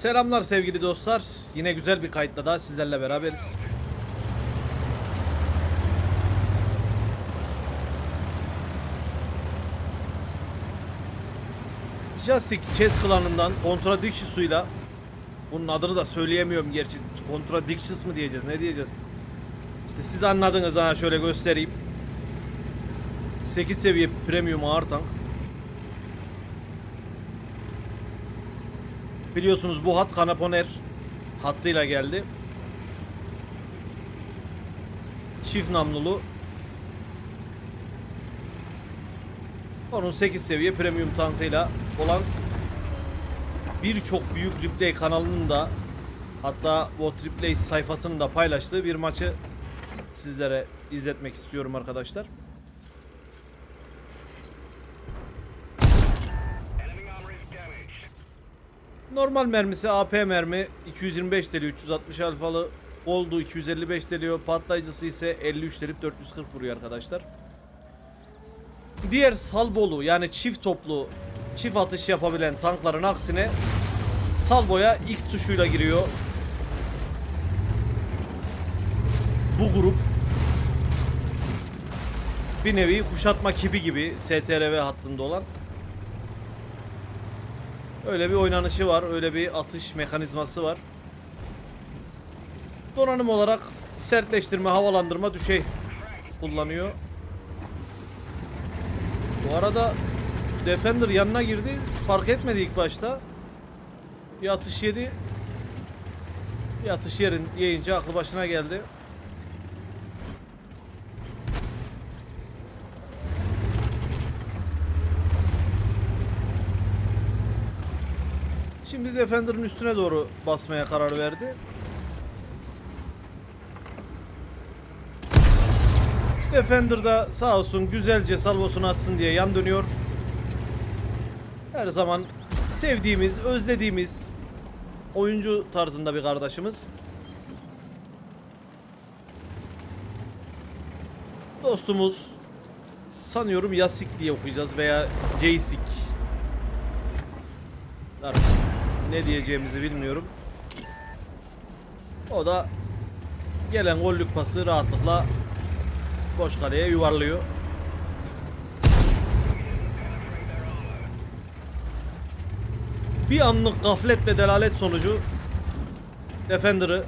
Selamlar sevgili dostlar. Yine güzel bir kayıtla daha sizlerle beraberiz. Jurassic Chess klanından Contradictions'uyla bunun adını da söyleyemiyorum gerçi. Contradictions mı diyeceğiz ne diyeceğiz? İşte siz anladınız ha şöyle göstereyim. 8 seviye premium ağır tank. Biliyorsunuz bu hat Kanaponer hattıyla geldi. Çift namlulu. Onun 8 seviye premium tankıyla olan birçok büyük replay kanalının da hatta o replay sayfasının da paylaştığı bir maçı sizlere izletmek istiyorum arkadaşlar. Normal mermisi AP mermi 225 deliyor 360 alfalı oldu 255 deliyor patlayıcısı ise 53 delip 440 vuruyor arkadaşlar. Diğer salvolu yani çift toplu çift atış yapabilen tankların aksine salvoya X tuşuyla giriyor. Bu grup bir nevi kuşatma kibi gibi STRV hattında olan Öyle bir oynanışı var, öyle bir atış mekanizması var. Donanım olarak sertleştirme, havalandırma, düşey kullanıyor. Bu arada Defender yanına girdi. Fark etmedi ilk başta. Bir atış yedi. Bir atış yerin yiyince aklı başına geldi. Şimdi Defender'ın üstüne doğru basmaya karar verdi. Defender da sağ olsun güzelce salvosunu atsın diye yan dönüyor. Her zaman sevdiğimiz, özlediğimiz oyuncu tarzında bir kardeşimiz. Dostumuz sanıyorum Yasik diye okuyacağız veya Jaysik. Artık ne diyeceğimizi bilmiyorum. O da gelen gollük pası rahatlıkla boş kaleye yuvarlıyor. Bir anlık gaflet ve delalet sonucu Defender'ı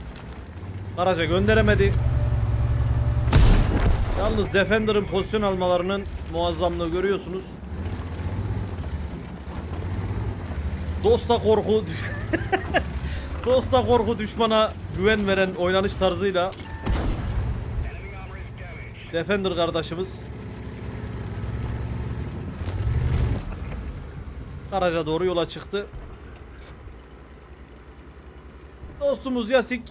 garaja gönderemedi. Yalnız Defender'ın pozisyon almalarının muazzamlığı görüyorsunuz. Dosta korku Dosta korku düşmana güven veren oynanış tarzıyla. Defender kardeşimiz Garaja doğru yola çıktı. Dostumuz Yasik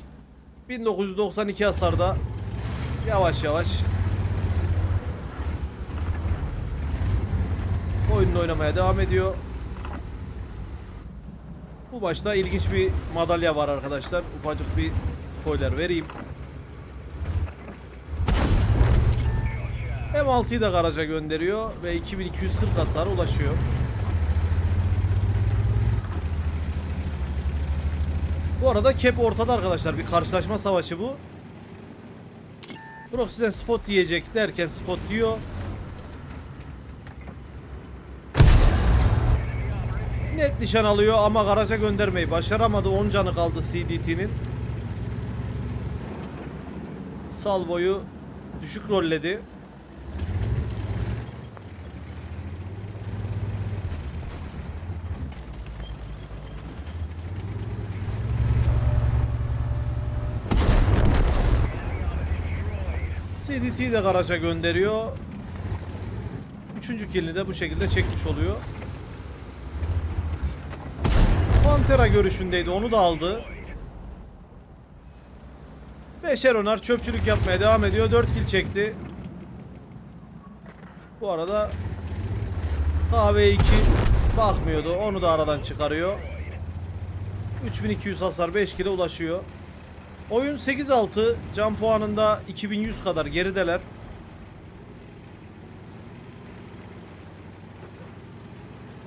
1992 hasarda yavaş yavaş oyununu oynamaya devam ediyor. Bu başta ilginç bir madalya var arkadaşlar. Ufacık bir spoiler vereyim. M6'yı da garaja gönderiyor ve 2240 hasara ulaşıyor. Bu arada cap ortada arkadaşlar. Bir karşılaşma savaşı bu. Proxy'den spot diyecek derken spot diyor. Net nişan alıyor ama garaja göndermeyi başaramadı. 10 canı kaldı CDT'nin. Salvo'yu düşük rolledi. CDT'yi de garaja gönderiyor. Üçüncü killini de bu şekilde çekmiş oluyor. Pantera görüşündeydi onu da aldı. Beşer Onar çöpçülük yapmaya devam ediyor. 4 kill çekti. Bu arada KV2 bakmıyordu. Onu da aradan çıkarıyor. 3200 hasar 5 kill'e ulaşıyor. Oyun 8-6. Can puanında 2100 kadar gerideler.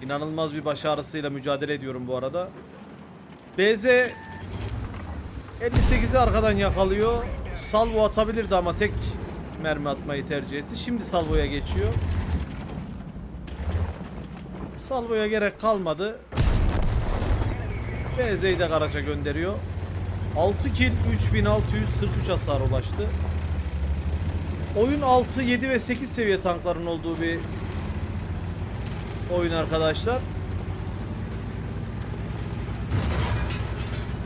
İnanılmaz bir başarısıyla mücadele ediyorum bu arada. BZ 58'i arkadan yakalıyor. Salvo atabilirdi ama tek mermi atmayı tercih etti. Şimdi salvoya geçiyor. Salvoya gerek kalmadı. BZ'yi de garaja gönderiyor. 6 kill 3643 hasar ulaştı. Oyun 6, 7 ve 8 seviye tankların olduğu bir oyun arkadaşlar.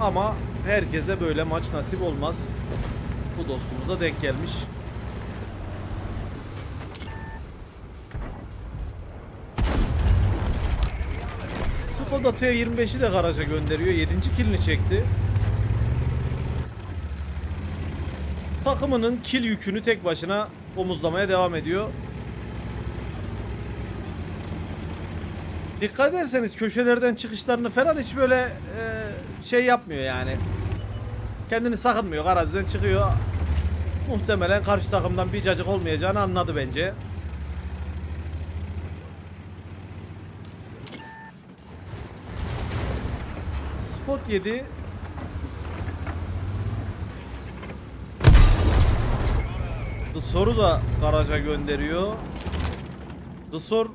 Ama herkese böyle maç nasip olmaz. Bu dostumuza denk gelmiş. Skoda T25'i de garaja gönderiyor. 7. kilini çekti. Takımının kil yükünü tek başına omuzlamaya devam ediyor. Dikkat ederseniz köşelerden çıkışlarını falan hiç böyle e, şey yapmıyor yani. Kendini sakınmıyor. Garajdan çıkıyor. Muhtemelen karşı takımdan bir cacık olmayacağını anladı bence. Spot 7 Dısar'ı da garaja gönderiyor. Dısar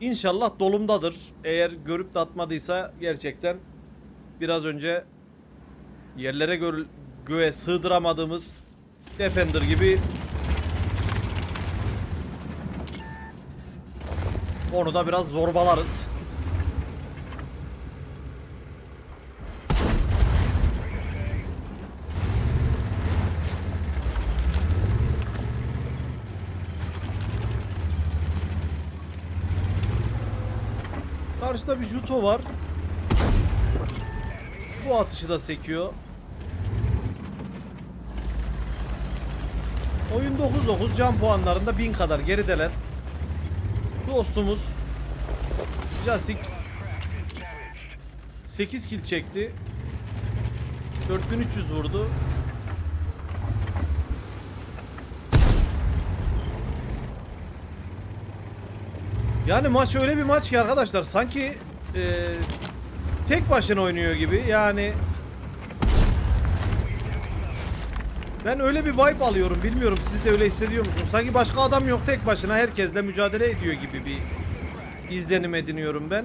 inşallah dolumdadır. Eğer görüp de atmadıysa gerçekten biraz önce yerlere gö göğe sığdıramadığımız Defender gibi onu da biraz zorbalarız. Karşıda bir Juto var. Bu atışı da sekiyor. Oyun 9-9 can puanlarında 1000 kadar gerideler. Dostumuz Jasik 8 kill çekti. 4300 vurdu. Yani maç öyle bir maç ki arkadaşlar sanki e, tek başına oynuyor gibi yani ben öyle bir vibe alıyorum bilmiyorum siz de öyle hissediyor musunuz? Sanki başka adam yok tek başına herkesle mücadele ediyor gibi bir izlenim ediniyorum ben.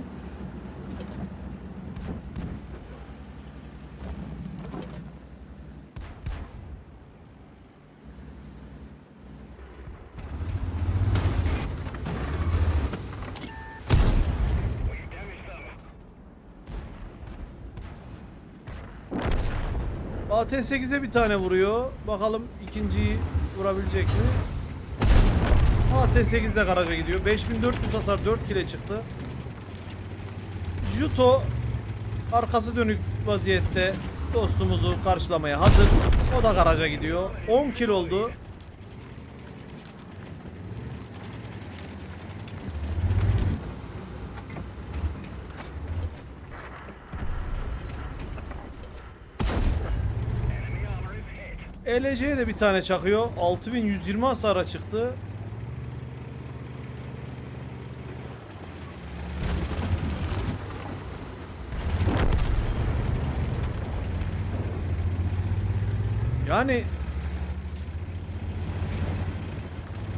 AT8'e bir tane vuruyor. Bakalım ikinciyi vurabilecek mi? AT8 de garaja gidiyor. 5400 hasar 4 kile çıktı. Juto arkası dönük vaziyette dostumuzu karşılamaya hazır. O da garaja gidiyor. 10 kil oldu. ELC'ye de bir tane çakıyor. 6120 hasara çıktı. Yani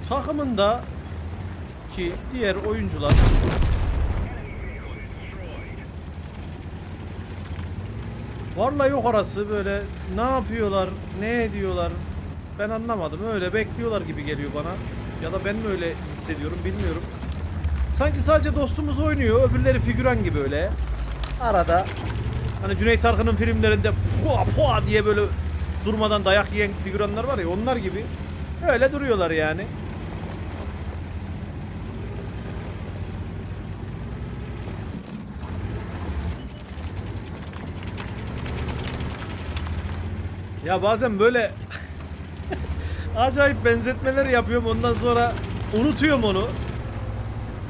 takımında ki diğer oyuncular Varla yok arası böyle ne yapıyorlar, ne ediyorlar ben anlamadım. Öyle bekliyorlar gibi geliyor bana. Ya da ben mi öyle hissediyorum bilmiyorum. Sanki sadece dostumuz oynuyor, öbürleri figüran gibi öyle. Arada hani Cüneyt Arkın'ın filmlerinde pua pua diye böyle durmadan dayak yiyen figüranlar var ya onlar gibi. Öyle duruyorlar yani. Ya bazen böyle acayip benzetmeler yapıyorum ondan sonra unutuyorum onu.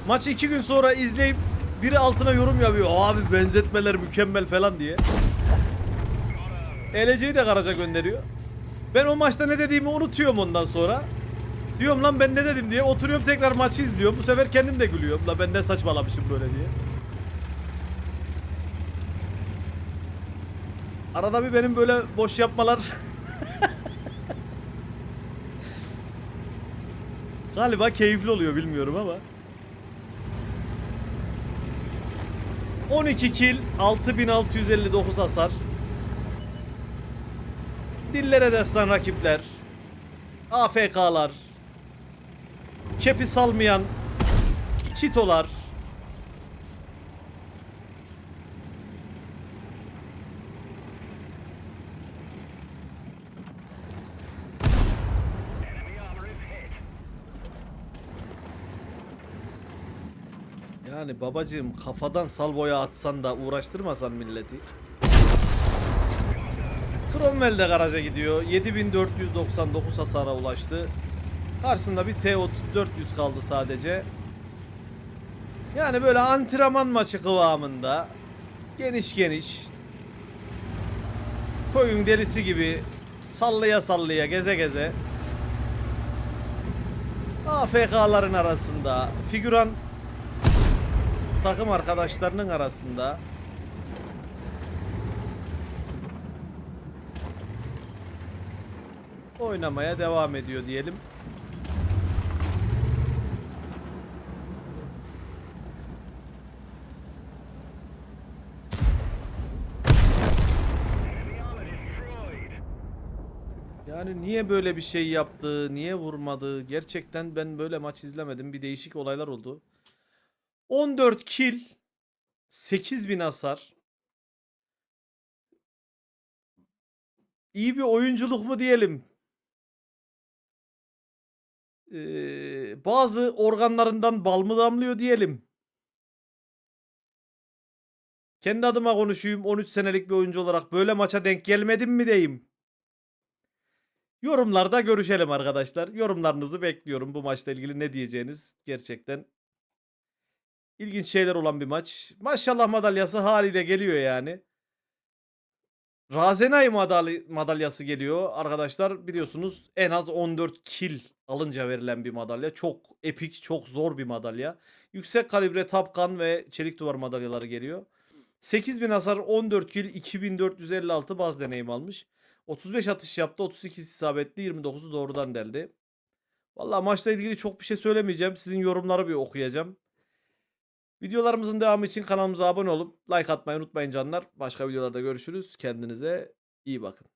Maçı iki gün sonra izleyip biri altına yorum yapıyor. Abi benzetmeler mükemmel falan diye. ELC'yi de garaja gönderiyor. Ben o maçta ne dediğimi unutuyorum ondan sonra. Diyorum lan ben ne dedim diye oturuyorum tekrar maçı izliyorum. Bu sefer kendim de gülüyorum. La ben ne saçmalamışım böyle diye. Arada bir benim böyle boş yapmalar Galiba keyifli oluyor bilmiyorum ama. 12 kill, 6659 hasar. Dillere destan rakipler. AFK'lar. Kepi salmayan çitolar. Yani babacığım kafadan salvoya atsan da uğraştırmasan milleti. Cromwell de garaja gidiyor. 7499 hasara ulaştı. Karşısında bir T-3400 kaldı sadece. Yani böyle antrenman maçı kıvamında. Geniş geniş. Koyun delisi gibi sallaya sallaya geze geze. AFK'ların arasında figüran takım arkadaşlarının arasında oynamaya devam ediyor diyelim. Yani niye böyle bir şey yaptı, niye vurmadı? Gerçekten ben böyle maç izlemedim. Bir değişik olaylar oldu. 14 kill, 8000 hasar. İyi bir oyunculuk mu diyelim? Ee, bazı organlarından bal mı damlıyor diyelim. Kendi adıma konuşayım. 13 senelik bir oyuncu olarak böyle maça denk gelmedim mi diyeyim. Yorumlarda görüşelim arkadaşlar. Yorumlarınızı bekliyorum bu maçla ilgili ne diyeceğiniz gerçekten ilginç şeyler olan bir maç. Maşallah madalyası haliyle geliyor yani. Razenay madalya, madalyası geliyor arkadaşlar. Biliyorsunuz en az 14 kill alınca verilen bir madalya. Çok epik, çok zor bir madalya. Yüksek kalibre tapkan ve çelik duvar madalyaları geliyor. 8000 hasar 14 kill 2456 baz deneyim almış. 35 atış yaptı. 32 isabetli 29'u doğrudan deldi. Vallahi maçla ilgili çok bir şey söylemeyeceğim. Sizin yorumları bir okuyacağım. Videolarımızın devamı için kanalımıza abone olup like atmayı unutmayın canlar. Başka videolarda görüşürüz. Kendinize iyi bakın.